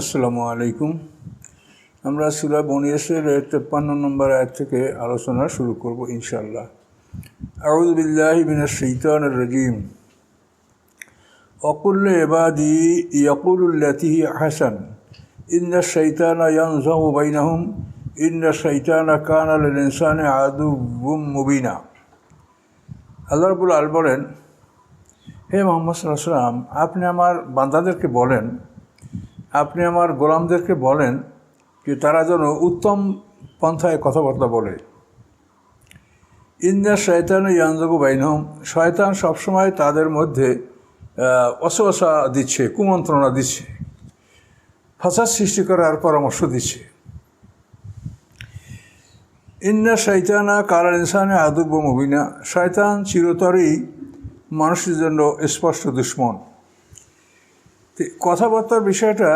আসসালামু আলাইকুম। আমরা সুরা বনিয়াসের তেপ্পান্ন নম্বর আয়াত থেকে আলোচনা শুরু করব ইনশাল্লাহ আউদুবিল্লাহ বিনা শৈতান রাজিম। অকুল্ল এবাদি ইয়াকুল্লাতিহি হাসান। ইন্না শৈতানা ইয়ানজাহু বাইনাহুম। ইন্না শৈতানা কান আল ইনসানে আদু বুম মুবিনা। আল্লাহ রবুল আল বলেন, হে মোহাম্মদ সাল্লাহ সাল্লাম আপনি আমার বান্দাদেরকে বলেন আপনি আমার গোলামদেরকে বলেন যে তারা যেন উত্তম পন্থায় কথাবার্তা বলে। ইন্দিয়া শয়তান ইয়ানজগু বাইনহম। শয়তান সবসময় তাদের মধ্যে অসবসা দিচ্ছে, কুমন্ত্রণা দিচ্ছে, ফাঁসাদ সৃষ্টি করার পরামর্শ দিচ্ছে। ইন্না শৈতানা কালার ইনসানে আদুব্য মুবিনা। শয়তান চিরতরেই মানুষের জন্য স্পষ্ট দুশ্মন। কথাবার্তার বিষয়টা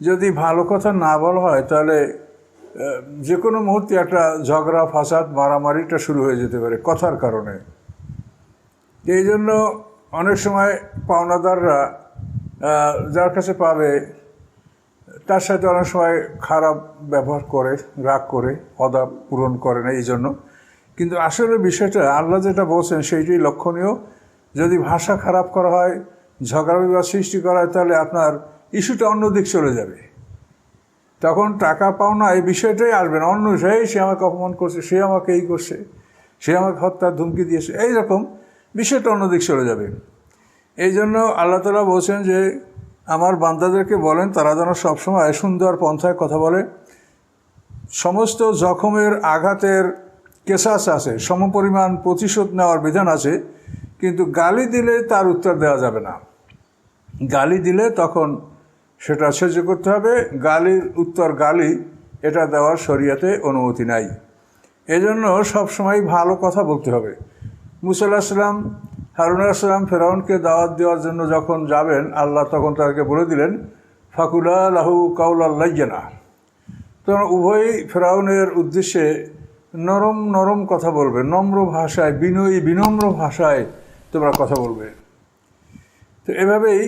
যদি ভালো কথা না বলা হয়, তাহলে যে কোনো মুহূর্তে একটা ঝগড়া, ফাসাদ, মারামারিটা শুরু হয়ে যেতে পারে কথার কারণে। এই জন্য অনেক সময় পাওনাদাররা যার কাছে পাবে, তার সাথে অনেক সময় খারাপ ব্যবহার করে, রাগ করে, অদা পূরণ করে না এই জন্য। কিন্তু আসলে বিষয়টা আল্লাহ যেটা বলছেন, সেইটাই লক্ষণীয়। যদি ভাষা খারাপ করা হয় ঝগড়া বিবাদ সৃষ্টি করা হয় তাহলে আপনার ইস্যুটা অন্য দিক চলে যাবে। তখন টাকা পাওনা এই বিষয়টাই আসবে না। অন্য সেই সে আমাকে অপমান করছে, সে আমাকে এই করছে, সে আমাকে হত্যার ধুমকি দিয়েছে এইরকম বিষয়টা অন্যদিক চলে যাবে। এই জন্য আল্লাহ তালা বলছেন যে, আমার বান্দাদেরকে বলেন, তারা যেন সবসময় সুন্দর পন্থায় কথা বলে। সমস্ত জখমের আঘাতের কেসাস আছে, সমপরিমাণ প্রতিশোধ নেওয়ার বিধান আছে। কিন্তু গালি দিলে তার উত্তর দেওয়া যাবে না। গালি দিলে তখন সেটা সহ্য করতে হবে। গালির উত্তর গালি, এটা দেওয়ার শরিয়াতে অনুমতি নাই। এজন্য সবসময় ভালো কথা বলতে হবে। মুসাল্লাহাম হারুন আসলাম ফেরাউনকে দাওয়াত দেওয়ার জন্য যখন যাবেন, আল্লাহ তখন তাদেরকে বলে দিলেন, ফাকুলা লাহু কাউলাল্লাইজানা তখন উভয়ই ফেরাউনের উদ্দেশ্যে নরম নরম কথা বলবে, নম্র ভাষায়, বিনয়ী বিনম্র ভাষায় তোমরা কথা বলবে। তো এভাবেই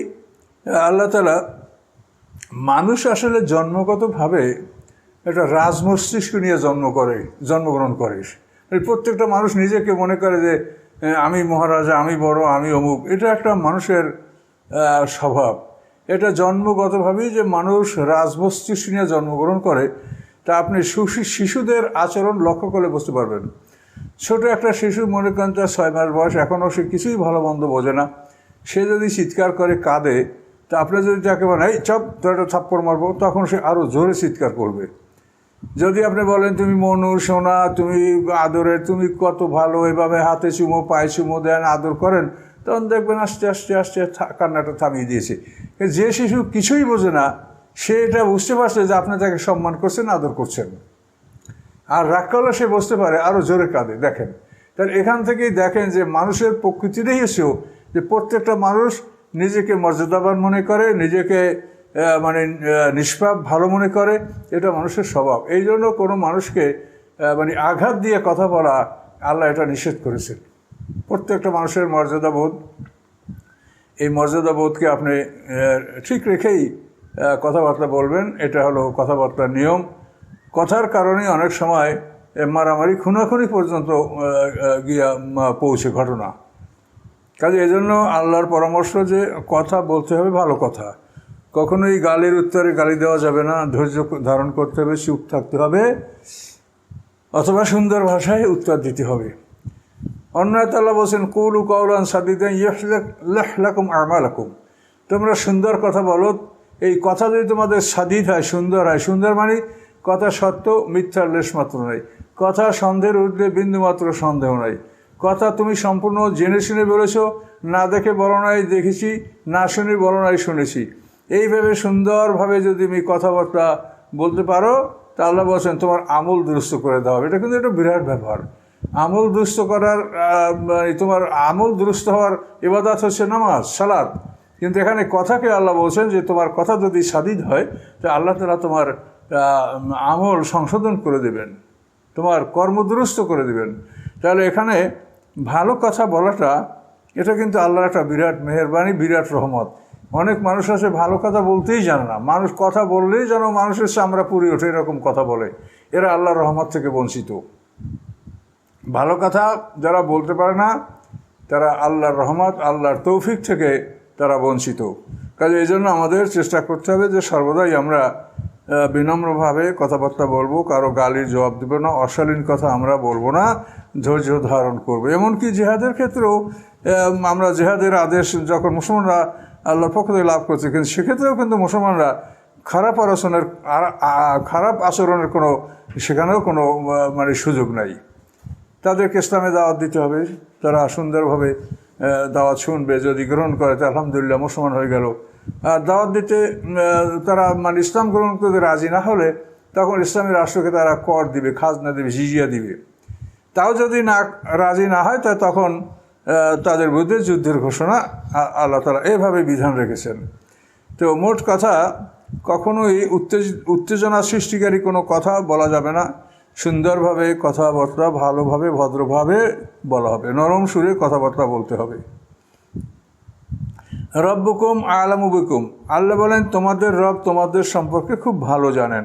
আল্লাহ তালা মানুষ আসলে জন্মগতভাবে একটা রাজমস্তিষ্ক নিয়ে জন্ম করে, জন্মগ্রহণ করে। প্রত্যেকটা মানুষ নিজেকে মনে করে যে আমি মহারাজা, আমি বড়, আমি অমুক। এটা একটা মানুষের স্বভাব। এটা জন্মগতভাবেই যে মানুষ রাজমস্তিষ্ক নিয়ে জন্মগ্রহণ করে, তা আপনি শিশুদের আচরণ লক্ষ্য করলে বুঝতে পারবেন। ছোট একটা শিশু মনে করেন তার ছয় মাস বয়স, এখনও সে কিছুই ভালো মন্দ বোঝে না। সে যদি চিৎকার করে, কাঁদে, তা আপনি যদি তাকে বলেন, এই, চপ, তোর একটা থাপ্পড় মারবো, তখন সে আরও জোরে চিৎকার করবে। যদি আপনি বলেন, তুমি মনু, সোনা, তুমি আদরের, তুমি কত ভালো, এভাবে হাতে চুমো, পায়ে চুমো দেন, আদর করেন, তখন দেখবেন আস্তে আস্তে আস্তে কান্নাটা থামিয়ে দিয়েছে। যে শিশু কিছুই বোঝে না, সে এটা বুঝতে পারছে যে আপনি তাকে সম্মান করছেন, আদর করছেন। আর রাগ করলে সে বসতে পারে আরও জোরে কাঁদে। দেখেন, তাহলে এখান থেকেই দেখেন যে মানুষের প্রকৃতিটাই এসেও যে প্রত্যেকটা মানুষ নিজেকে মর্যাদাবান মনে করে, নিজেকে মানে নিষ্পাপ, ভালো মনে করে, এটা মানুষের স্বভাব। এই জন্য কোনো মানুষকে মানে আঘাত দিয়ে কথা বলা আল্লাহ এটা নিষেধ করেছেন। প্রত্যেকটা মানুষের মর্যাদাবোধ, এই মর্যাদাবোধকে আপনি ঠিক রেখেই কথাবার্তা বলবেন। এটা হলো কথাবার্তার নিয়ম। কথার কারণে অনেক সময় মারামারি খুনাখুনি পর্যন্ত গিয়া পৌঁছে ঘটনা। কাজে এজন্য আল্লাহর পরামর্শ যে, কথা বলতে হবে ভালো কথা। কখনোই গালির উত্তরে গালি দেওয়া যাবে না, ধৈর্য ধারণ করতে হবে, চুপ থাকতে হবে, অথবা সুন্দর ভাষায় উত্তর দিতে হবে। অন্যায় তাল্লাহ বলছেন, কৌলু কৌলান সাদিদান ইয়লাকুম আমালাকুম। তোমরা সুন্দর কথা বলো, এই কথা যদি তোমাদের সাদিদ হয়, সুন্দর হয়, সুন্দর মানে কথা সত্য মিথ্যার লেশ মাত্র নাই। কথা সন্দেহের উঠলে বিন্দুমাত্র সন্দেহ নাই। কথা তুমি সম্পূর্ণ জেনে শুনে বলেছ, না দেখে বলো নাই, দেখেছি, না শুনে বলো নাই, শুনেছি। এইভাবে সুন্দরভাবে যদি তুমি কথাবার্তা বলতে পারো তাহলে বলছেন, তোমার আমল দুরস্ত করে দেওয়া হবে এটা কিন্তু একটা বিরাট ব্যাপার। আমল দুরস্ত করার তোমার আমল দুরস্ত হওয়ার এবাদাত হচ্ছে নামাজ সালাদ কিন্তু এখানে কথাকে আল্লাহ বলছেন যে তোমার কথা যদি সাদিদ হয়, তো আল্লাহ তালা তোমার আমল সংশোধন করে দেবেন, তোমার কর্মদুরস্ত করে দেবেন। তাহলে এখানে ভালো কথা বলাটা, এটা কিন্তু আল্লাহর একটা বিরাট মেহরবানি, বিরাট রহমত। অনেক মানুষ আছে, ভালো কথা বলতেই জানে না। মানুষ কথা বললেই যেন মানুষের চামড়া পুরি ওঠে, এরকম কথা বলে। এরা আল্লাহর রহমত থেকে বঞ্চিত। ভালো কথা যারা বলতে পারে না, তারা আল্লাহর রহমত, আল্লাহর তৌফিক থেকে তারা বঞ্চিত। কাজে এই জন্য আমাদের চেষ্টা করতে হবে যে সর্বদাই আমরা বিনম্রভাবে কথাবার্তা বলব, কারও গালির জবাব দেব না, অশালীন কথা আমরা বলব না, ধৈর্য ধারণ করব। এমনকি জেহাদের ক্ষেত্রেও আমরা জেহাদের আদেশ যখন মুসলমানরা আল্লাহর পক্ষ থেকে লাভ করছে, কিন্তু সেক্ষেত্রেও কিন্তু মুসলমানরা খারাপ আর- খারাপ আচরণের কোনো, সেখানেও কোনো মানে সুযোগ নাই। তাদেরকে ইসলামে দাওয়াত দিতে হবে, তারা সুন্দরভাবে দাওয়াত শুনবে, যদি গ্রহণ করে, তো আলহামদুলিল্লাহ মুসলমান হয়ে গেল। দাওয়াত দিতে তারা মানে ইসলাম গ্রহণ করতে রাজি না হলে তখন ইসলামী রাষ্ট্রকে তারা কর দিবে, খাজনা দেবে, জিজিয়া দিবে। তাও যদি না, রাজি না হয়, তা তখন তাদের বিরুদ্ধে যুদ্ধের ঘোষণা আল্লাহ তালা এভাবে বিধান রেখেছেন। তো মোট কথা, কখনোই উত্তেজ উত্তেজনা সৃষ্টিকারী কোনো কথা বলা যাবে না। সুন্দরভাবে কথাবার্তা ভালোভাবে, ভদ্রভাবে বলা হবে। নরম সুরে কথাবার্তা বলতে হবে। রব্বকুম আলামুবিকুম আল্লাহ বলেন, তোমাদের রব তোমাদের সম্পর্কে খুব ভালো জানেন।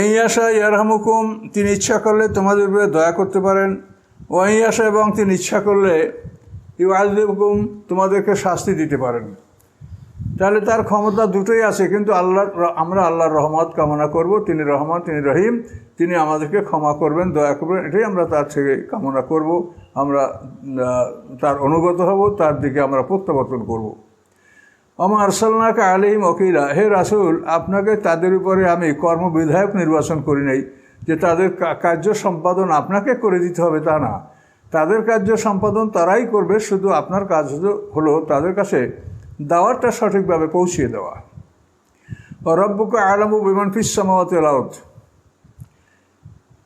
এই আশা ইয়ারহামুকুম, তিনি ইচ্ছা করলে তোমাদের উপরে দয়া করতে পারেন। ওই আশা এবং তিনি ইচ্ছা করলে ইউ আজদেবকুম তোমাদেরকে শাস্তি দিতে পারেন। তাহলে তার ক্ষমতা দুটোই আছে, কিন্তু আল্লাহ, আমরা আল্লাহর রহমত কামনা করব। তিনি রহমান, তিনি রহিম, তিনি আমাদেরকে ক্ষমা করবেন, দয়া করবেন, এটাই আমরা তার থেকে কামনা করব। আমরা তার অনুগত হব, তার দিকে আমরা প্রত্যাবর্তন করব। আমার আরসালনাকে আলিম ওকিলা, হে রাসুল, আপনাকে তাদের উপরে আমি কর্মবিধায়ক নির্বাচন করি নাই, যে তাদের কার্য সম্পাদন আপনাকে করে দিতে হবে তা না। তাদের কার্য সম্পাদন তারাই করবে, শুধু আপনার কাজ হলো- তাদের কাছে দাওয়াতটা সঠিকভাবে পৌঁছিয়ে দেওয়া। রব্বকে আলমু বিমান ফিসামাওয়াত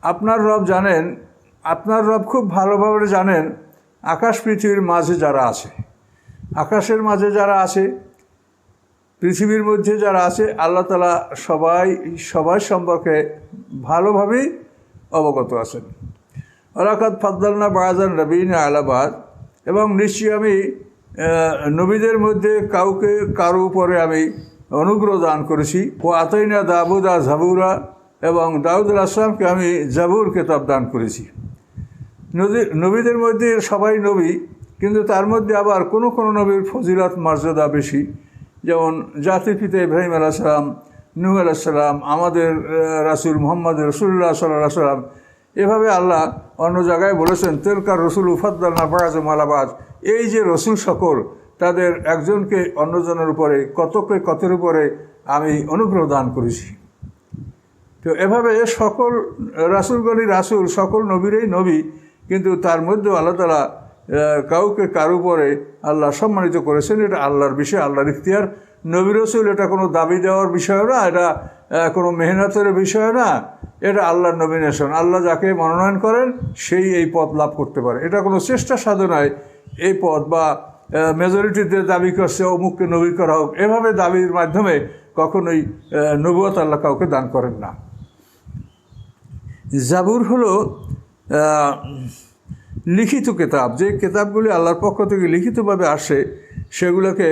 আপনার রব জানেন আপনার রব খুব ভালোভাবে জানেন আকাশ পৃথিবীর মাঝে যারা আছে। আকাশের মাঝে যারা আছে, পৃথিবীর মধ্যে যারা আছে, আল্লাহ তালা সবাই, সবার সম্পর্কে ভালোভাবেই অবগত আছেন। ওরাকাত ফাদ্দালনা বাজান রবিন আলাবাদ এবং নিশ্চয়ই আমি নবীদের মধ্যে কাউকে, কারও উপরে আমি অনুগ্রহ দান করেছি। ও আতাইনা দাবুদা জাবুরা, এবং দাউদ আসলামকে আমি জাবুর কেতাব দান করেছি। নবীদের মধ্যে সবাই নবী, কিন্তু তার মধ্যে আবার কোনো কোনো নবীর ফজিলত, মর্যাদা বেশি। যেমন জাতির পিতা ইব্রাহিম আলাহিসাল্লাম নুহ আলাহিসাল্লাম আমাদের রাসূল মোহাম্মদ রসুল্লাহ সাল্লাহ সাল্লাম, এভাবে আল্লাহ অন্য জায়গায় বলেছেন, তেলকার রসুল উফাদ্দাল্লা বাজ মালাবাজ এই যে রসুল সকল, তাদের একজনকে অন্যজনের উপরে কতকে কতের উপরে আমি অনুগ্রহ দান করেছি। তো এভাবে সকল রাসুলগণই রাসুল, সকল নবীরই নবী কিন্তু তার মধ্যেও আল্লাহ তালা কাউকে কার উপরে আল্লাহ সম্মানিত করেছেন, এটা আল্লাহর বিষয়, আল্লাহর ইখতিয়ার। নবী রসুল এটা কোনো দাবি দেওয়ার বিষয় না, এটা কোনো মেহনতের বিষয় না, এটা আল্লাহর নমিনেশন আল্লাহ যাকে মনোনয়ন করেন, সেই এই পদ লাভ করতে পারে। এটা কোনো চেষ্টা সাধনায় এই পদ বা মেজরিটিতে দাবি করছে, অমুককে নবী করা হোক, এভাবে দাবির মাধ্যমে কখনোই নবুয়ত আল্লাহ কাউকে দান করেন না। জাবুর হলো লিখিত কেতাব, যে কেতাবগুলি আল্লাহর পক্ষ থেকে লিখিতভাবে আসে, সেগুলোকে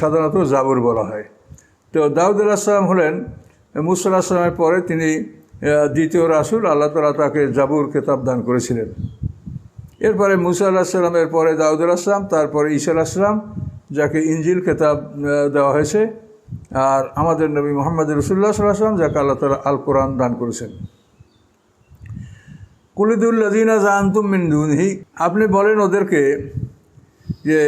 সাধারণত জাবর বলা হয়। তো দাউদ আলাহিসাম হলেন, মুসা আসলামের পরে তিনি দ্বিতীয় রাসুল, আল্লাহ তালা তাকে জাবুর কেতাব দান করেছিলেন। এরপরে মুসা আল্লাহ সাল্লামের পরে দাউদ আলাহিসাম তারপরে ঈসা আলাহিসাম যাকে ইঞ্জিল কেতাব দেওয়া হয়েছে। আর আমাদের নবী মোহাম্মদ রসুল্লাহ সাল্লাহ সাল্লাম, যাকে আল্লাহ তালা আল কোরআন দান করেছেন। কুলিদুল্লাদিনা জানতুম দুনহি। আপনি বলেন ওদেরকে যে,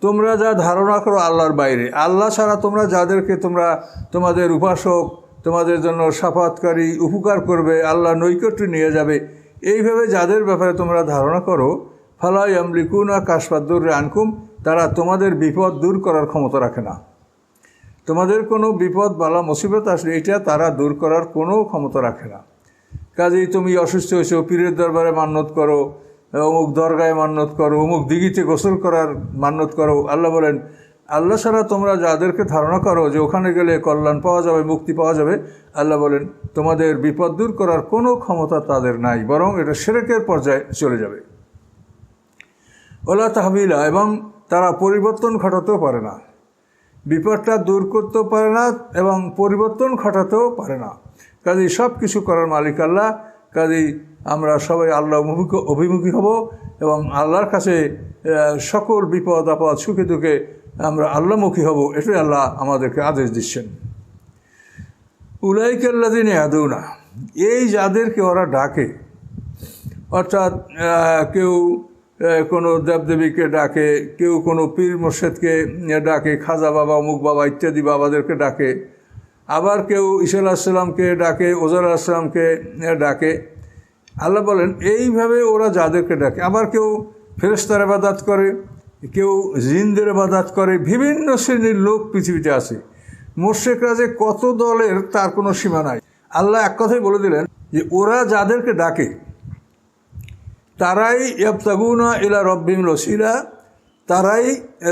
তোমরা যা ধারণা করো আল্লাহর বাইরে। আল্লাহ ছাড়া তোমরা যাদেরকে তোমরা, তোমাদের উপাসক, তোমাদের জন্য সাফাতকারী উপকার করবে, আল্লাহ নৈকট্য নিয়ে যাবে। এইভাবে যাদের ব্যাপারে তোমরা ধারণা করো ফালাই আমলিকুনা কাশফাদ্দুর আনকুম, তারা তোমাদের বিপদ দূর করার ক্ষমতা রাখে না। তোমাদের কোনো বিপদ বালা মুসিবত আসলে এটা তারা দূর করার কোনো ক্ষমতা রাখে না। কাজেই তুমি অসুস্থ হয়েছো, পীরের দরবারে মান্যত করো, অমুক দরগায় মান্যত করো, অমুক দিঘিতে গোসল করার মান্যত করো। আল্লাহ বলেন, আল্লাহ ছাড়া তোমরা যাদেরকে ধারণা করো যে ওখানে গেলে কল্যাণ পাওয়া যাবে, মুক্তি পাওয়া যাবে, আল্লাহ বলেন, তোমাদের বিপদ দূর করার কোনো ক্ষমতা তাদের নাই, বরং এটা সেরেকের পর্যায়ে চলে যাবে। ওলা তাহবিলা, এবং তারা পরিবর্তন ঘটাতেও পারে না। বিপদটা দূর করতেও পারে না, এবং পরিবর্তন ঘটাতেও পারে না। কাজেই সব কিছু করার মালিক আল্লাহ। কাজেই আমরা সবাই আল্লাহ অভিমুখী অভিমুখী হব এবং আল্লাহর কাছে সকল বিপদ, আপদ, সুখে দুঃখে আমরা আল্লাহমুখী হব। এটাই আল্লাহ আমাদেরকে আদেশ দিচ্ছেন। উলাইকাল্লাদিন আদৌনা এই যাদেরকে ওরা ডাকে, অর্থাৎ কেউ কোনো দেবদেবীকে ডাকে, কেউ কোনো পীর মোর্শেদকে ডাকে, খাজা বাবা, অমুক বাবা ইত্যাদি বাবাদেরকে ডাকে আবার কেউ ঈশা আলাহিসাল্লামকে ডাকে, ওজার আলাহিসাল্লামকে ডাকে। আল্লাহ বলেন, এইভাবে ওরা যাদেরকে ডাকে। আবার কেউ ফেরেস্তার আবাদাত করে, কেউ জিনদের আবাদাত করে, বিভিন্ন শ্রেণির লোক পৃথিবীতে আছে। মোর্শেকরা যে কত দলের, তার কোনো সীমা নাই। আল্লাহ এক কথাই বলে দিলেন যে, ওরা যাদেরকে ডাকে, তারাই ইয়াবতাগুনা ইলা রব্বিম রসিলা তারাই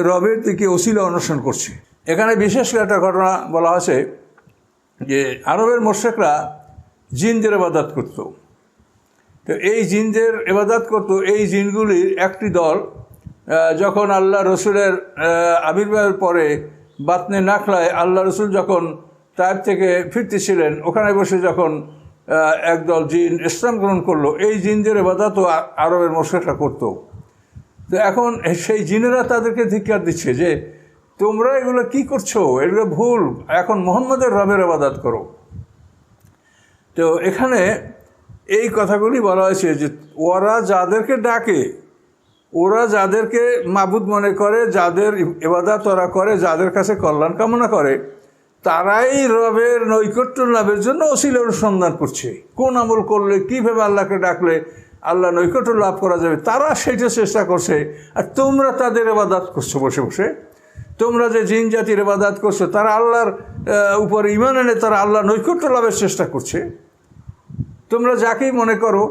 রবের দিকে ওসিলা অনুসরণ করছে। এখানে বিশেষ একটা ঘটনা বলা আছে যে আরবের মোর্শেকরা জিনদের এবাদাত করত। তো এই জিনদের এবাদাত করত, এই জিনগুলির একটি দল যখন আল্লাহ রসুলের আবির্ভাবের পরে বাতনে নাখলায়, আল্লাহ রসুল যখন তার থেকে ফিরতেছিলেন, ওখানে বসে যখন একদল জিন ইসলাম গ্রহণ করল, এই জিনদের এবাদাতও আরবের মোর্শেকরা করতো। তো এখন সেই জিনেরা তাদেরকে ধিক্কার দিচ্ছে যে তোমরা এগুলো কি করছ? এগুলো ভুল। এখন মোহাম্মদের রবের আবাদাত করো। তো এখানে এই কথাগুলি বলা হয়েছে যে ওরা যাদেরকে ডাকে, ওরা যাদেরকে মাবুদ মনে করে, যাদের এবাদাত ওরা করে, যাদের কাছে কল্যাণ কামনা করে, তারাই রবের নৈকট্য লাভের জন্য অশীল অনুসন্ধান করছে। কোন আমল করলে, কীভাবে আল্লাহকে ডাকলে আল্লাহ নৈকট্য লাভ করা যাবে, তারা সেটা চেষ্টা করছে। আর তোমরা তাদের এবাদাত করছ বসে বসে। তোমরা যে জিন জাতির এবাদাত করছ, তারা আল্লাহর উপর ইমান এনে তারা আল্লাহ নৈকট্য লাভের চেষ্টা করছে। তোমরা যাকেই মনে করো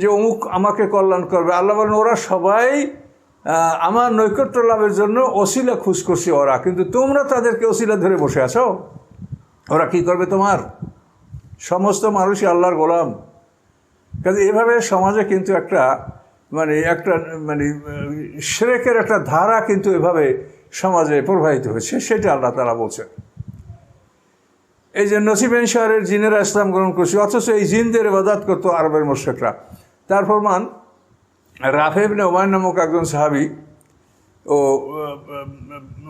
যে অমুক আমাকে কল্যাণ করবে, আল্লাহ বলেন, ওরা সবাই আমার নৈকট্য লাভের জন্য অশিলা খুশ করছে ওরা, কিন্তু তোমরা তাদেরকে অশিলা ধরে বসে আছো। ওরা কি করবে তোমার? সমস্ত মানুষই আল্লাহর গোলাম। কাজে এভাবে সমাজে কিন্তু একটা মানে একটা মানে শ্রেকের একটা ধারা কিন্তু এভাবে সমাজে প্রবাহিত হয়েছে, সেটা আল্লাহ তারা বলছেন। এই যে নসিবেন শহরের জিনেরা ইসলাম গ্রহণ করছে, অথচ এই জিনদের ইবাদাত করতো আরবের মোর্শেকরা তার প্রমাণ রাফেবনে ওমান নামক একজন সাহাবি ও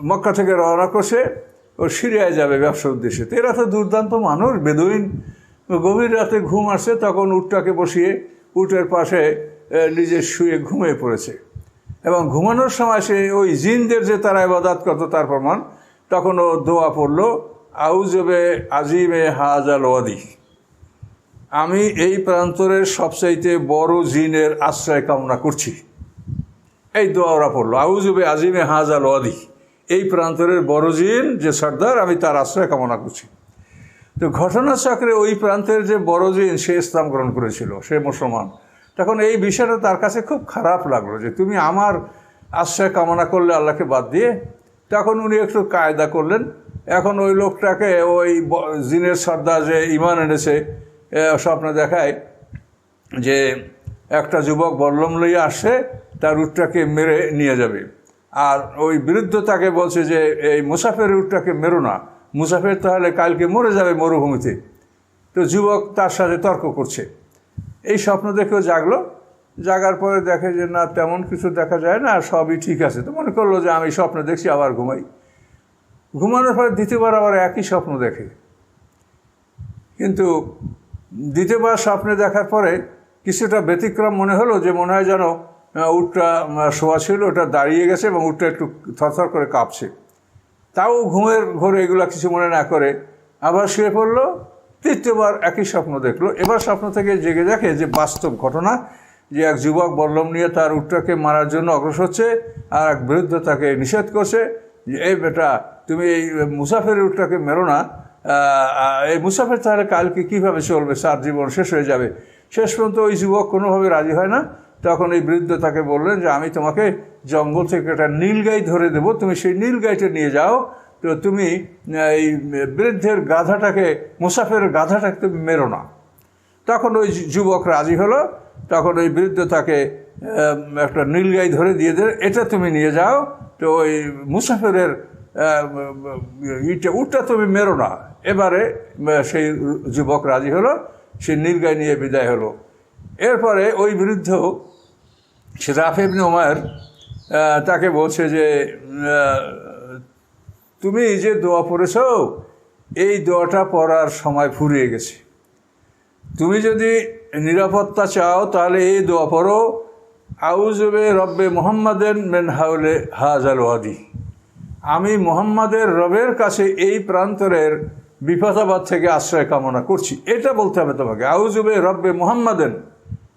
মক্কা থেকে রওনা করছে ও সিরিয়ায় যাবে ব্যবসার উদ্দেশ্যে। তো এরা তো দুর্দান্ত মানুষ, বেদুইন। গভীর রাতে ঘুম আসছে, তখন উটটাকে বসিয়ে উটের পাশে নিজে শুয়ে ঘুমিয়ে পড়েছে। এবং ঘুমানোর সময় সে ওই জিনদের যে তারা ইবাদাত করতো তার প্রমাণ তখন ও দোয়া পড়ল আউজবে আজিমে হাজাল ওয়াদি। আমি এই প্রান্তরের সবচাইতে বড় জিনের আশ্রয় কামনা করছি। এই দোয়া ওরা পড়ল আউজবে আজিমে হাজাল ওয়াদি। এই প্রান্তরের বড় জিন যে সর্দার, আমি তার আশ্রয় কামনা করছি। তো ঘটনাচক্রে ওই প্রান্তের যে বড় জিন, সে ইসলাম গ্রহণ করেছিল, সে মুসলমান। তখন এই বিষয়টা তার কাছে খুব খারাপ লাগল যে তুমি আমার আশ্রয় কামনা করলে আল্লাহকে বাদ দিয়ে, তখন উনি একটু কায়দা করলেন। এখন ওই লোকটাকে ওই জিনের সর্দার যে ইমান এনেছে স্বপ্ন দেখায় যে একটা যুবক বল্লম লইয়া আসে, তার উটটাকে মেরে নিয়ে যাবে। আর ওই বিরুদ্ধ তাকে বলছে যে, এই মুসাফের উটটাকে মেরো না। মুসাফের তাহলে কালকে মরে যাবে মরুভূমিতে। তো যুবক তার সাথে তর্ক করছে। এই স্বপ্ন দেখেও জাগলো। জাগার পরে দেখে যে, না, তেমন কিছু দেখা যায় না, সবই ঠিক আছে। তো মনে করল যে, আমি স্বপ্ন দেখছি, আবার ঘুমাই। ঘুমানোর পরে দ্বিতীয়বার আবার একই স্বপ্ন দেখে। কিন্তু দ্বিতীয়বার স্বপ্নে দেখার পরে কিছুটা ব্যতিক্রম মনে হলো যে, মনে হয় যেন উটটা শোয়া ছিল, ওটা দাঁড়িয়ে গেছে এবং উটটা একটু থরথর করে কাঁপছে। তাও ঘুমের ঘরে এগুলো কিছু মনে না করে আবার শুয়ে পড়ল। তৃতীয়বার একই স্বপ্ন দেখল। এবার স্বপ্ন থেকে জেগে দেখে যে বাস্তব ঘটনা, যে এক যুবক বল্লম নিয়ে তার উটটাকে মারার জন্য অগ্রসর হচ্ছে আর এক বৃদ্ধ তাকে নিষেধ করছে যে, এই বেটা, তুমি এই মুসাফের উটটাকে মেরো না। এই মুসাফের তাহলে কালকে কীভাবে চলবে? সার জীবন শেষ হয়ে যাবে। শেষ পর্যন্ত ওই যুবক কোনোভাবে রাজি হয় না। তখন এই বৃদ্ধ তাকে বললেন যে, আমি তোমাকে জঙ্গল থেকে একটা নীল গাই ধরে দেবো। তুমি সেই নীল গাইটা নিয়ে যাও। তো তুমি এই বৃদ্ধের গাধাটাকে মুসাফের গাধাটাকে তুমি মেরো না। তখন ওই যুবক রাজি হলো, তখন ওই বৃদ্ধ তাকে একটা নীলগাই ধরে দিয়ে দেবে এটা তুমি নিয়ে যাও, তো ওই মুসাফিরের ইটা, উটটা তুমি মেরো না। এবারে সেই যুবক রাজি হলো, সে নীলগাই নিয়ে বিদায় হলো। এরপরে ওই বৃদ্ধ, সে রাফেবনে ওমায়ের তাকে বলছে যে তুমি এই যে দোয়া পড়েছ, এই দোয়াটা পড়ার সময় ফুরিয়ে গেছে। তুমি যদি নিরাপত্তা চাও, তাহলে এই দোয়া পড়ো আউজবে রব্বে মোহাম্মদের মেন হাউলে হাজাল ওয়াদি। আমি মোহাম্মদের রবের কাছে এই প্রান্তরের বিপদাবাদ থেকে আশ্রয় কামনা করছি। এটা বলতে হবে তোমাকে আউজবে রব্বে মোহাম্মদেন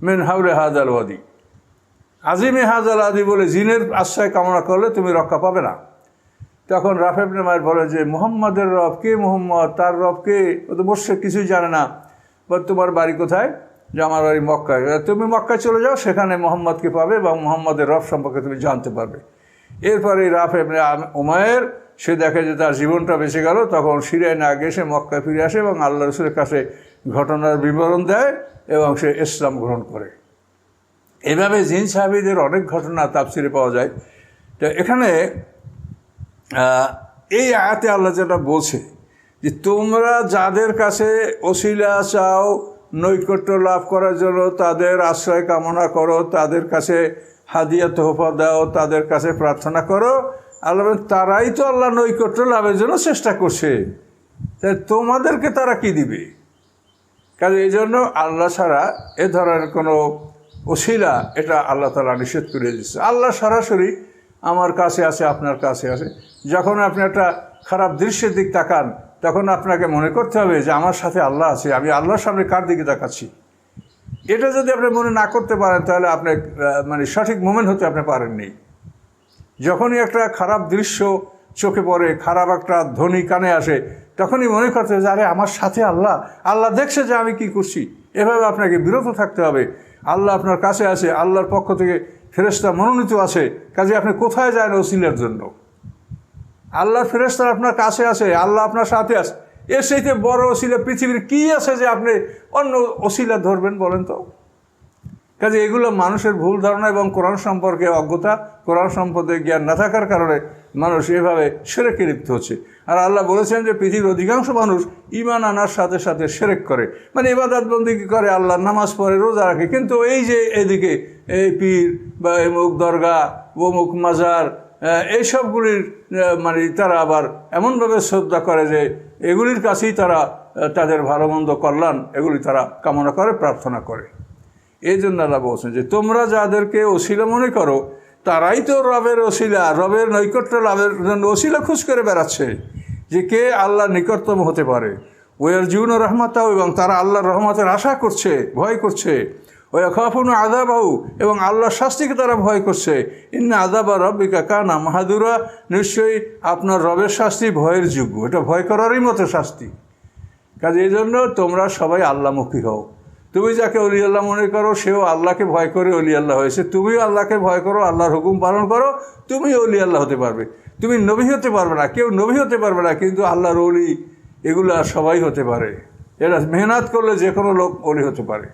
মেন হাউলে হাজাল ওয়াদি। আজিমে হাজাল আদি বলে জিনের আশ্রয় কামনা করলে তুমি রক্ষা পাবে না। তখন রাফেবনে মায়ের বলে যে, মোহাম্মদের রব কে মোহাম্মদ? তার রব কে? ও তো বসে কিছুই জানে না। বা তোমার বাড়ি কোথায়? যে, আমার বাড়ি মক্কায়। তুমি মক্কায় চলে যাও, সেখানে মোহাম্মদকে পাবে বা মোহাম্মদের রব সম্পর্কে তুমি জানতে পারবে। এরপরে রাফ উমায়ের সে দেখে যে তার জীবনটা বেঁচে গেল, তখন সিরিয়ায় না গিয়ে সে মক্কায় ফিরে আসে এবং আল্লাহ রসুলের কাছে ঘটনার বিবরণ দেয় এবং সে ইসলাম গ্রহণ করে। এভাবে জিন সাহাবিদের অনেক ঘটনা তাপসিরে পাওয়া যায়। তো এখানে এই আয়াতে আল্লাহ যেটা বলছে যে তোমরা যাদের কাছে ওসিলা চাও, নৈকট্য লাভ করার জন্য তাদের আশ্রয় কামনা করো, তাদের কাছে হাদিয়া তোহফা দাও, তাদের কাছে প্রার্থনা করো, আল্লাহ তারাই তো আল্লাহ নৈকট্য লাভের জন্য চেষ্টা করছে। তাই তোমাদেরকে তারা কি দিবে? কাজে এই জন্য আল্লাহ ছাড়া এ ধরনের কোনো ওসিলা এটা আল্লাহ তালা নিষেধ করে দিচ্ছে আল্লাহ সরাসরি আমার কাছে আছে, আপনার কাছে আছে। যখন আপনি একটা খারাপ দৃশ্যের দিক তাকান, তখন আপনাকে মনে করতে হবে যে আমার সাথে আল্লাহ আছে, আমি আল্লাহর সামনে কার দিকে তাকাচ্ছি? এটা যদি আপনি মনে না করতে পারেন, তাহলে আপনি মানে সঠিক মোমেন্ট হতে আপনি পারেননি। যখনই একটা খারাপ দৃশ্য চোখে পড়ে, খারাপ একটা ধ্বনি কানে আসে, তখনই মনে করতে যে, আরে, আমার সাথে আল্লাহ। আল্লাহ দেখছে যে আমি কি করছি। এভাবে আপনাকে বিরত থাকতে হবে। আল্লাহ আপনার কাছে আছে, আল্লাহর পক্ষ থেকে ফেরেস্তা মনোনীত আছে, কাজে আপনি কোথায় যায় ওসিলার জন্য? আল্লাহর ফেরেস্তার আপনার কাছে আছে, আল্লাহ আপনার সাথে আছে। এর সেইতে বড় ওসিলা পৃথিবীর কি আছে যে আপনি অন্য ওসিলা ধরবেন বলেন তো? কাজে এগুলো মানুষের ভুল ধারণা এবং কোরআন সম্পর্কে অজ্ঞতা, কোরআন সম্পর্কে জ্ঞান না থাকার কারণে মানুষ এভাবে সেরেকে লিপ্ত হচ্ছে। আর আল্লাহ বলেছেন যে পৃথিবীর অধিকাংশ মানুষ ইমান আনার সাথে সাথে সেরেক করে। মানে ইবাদত বন্দিকে করে? আল্লাহ নামাজ পড়ে, রোজা রাখে। কিন্তু এই যে এদিকে এই পীর বা এমুক দরগা, অমুক মাজার এইসবগুলির মানে তারা আবার এমনভাবে শ্রদ্ধা করে যে এগুলির কাছেই তারা তাদের ভালো মন্দ কল্যাণ, এগুলি তারা কামনা করে, প্রার্থনা করে। এই জন্য আল্লাহ বলছেন যে তোমরা যাদেরকে ওসিলা মনে করো, তারাই তো রবের ওসিলা রবের নৈকট্য লাভের জন্য ওসিলা খুঁজ করে বেড়াচ্ছে যে কে আল্লাহ নিকটতম হতে পারে। ওয়ার জীবন রহমতাও এবং তারা আল্লাহর রহমতের আশা করছে, ভয় করছে। ওই খাফুন আদাবাহু এবং আল্লাহর শাস্তিকে তারা ভয় করছে। ইন্না আদাবা রব্বিকা কানা মাহাদুরা, নিশ্চয়ই আপনার রবের শাস্তি ভয়ের যোগ্য। এটা ভয় করারই মতো শাস্তি। কাজে এই জন্য তোমরা সবাই আল্লাহমুখী হও। তুমি যাকে অলি আল্লাহ মনে করো, সেও আল্লাহকে ভয় করে অলি আল্লাহ হয়েছে। তুমিও আল্লাহকে ভয় করো, আল্লাহর হুকুম পালন করো তুমি অলি আল্লাহ হতে পারবে। তুমি নবী হতে পারবে না, কেউ নবী হতে পারবে না, কিন্তু আল্লাহর অলি এগুলো সবাই হতে পারে। এরা মেহনত করলে যে কোনো লোক অলি হতে পারে।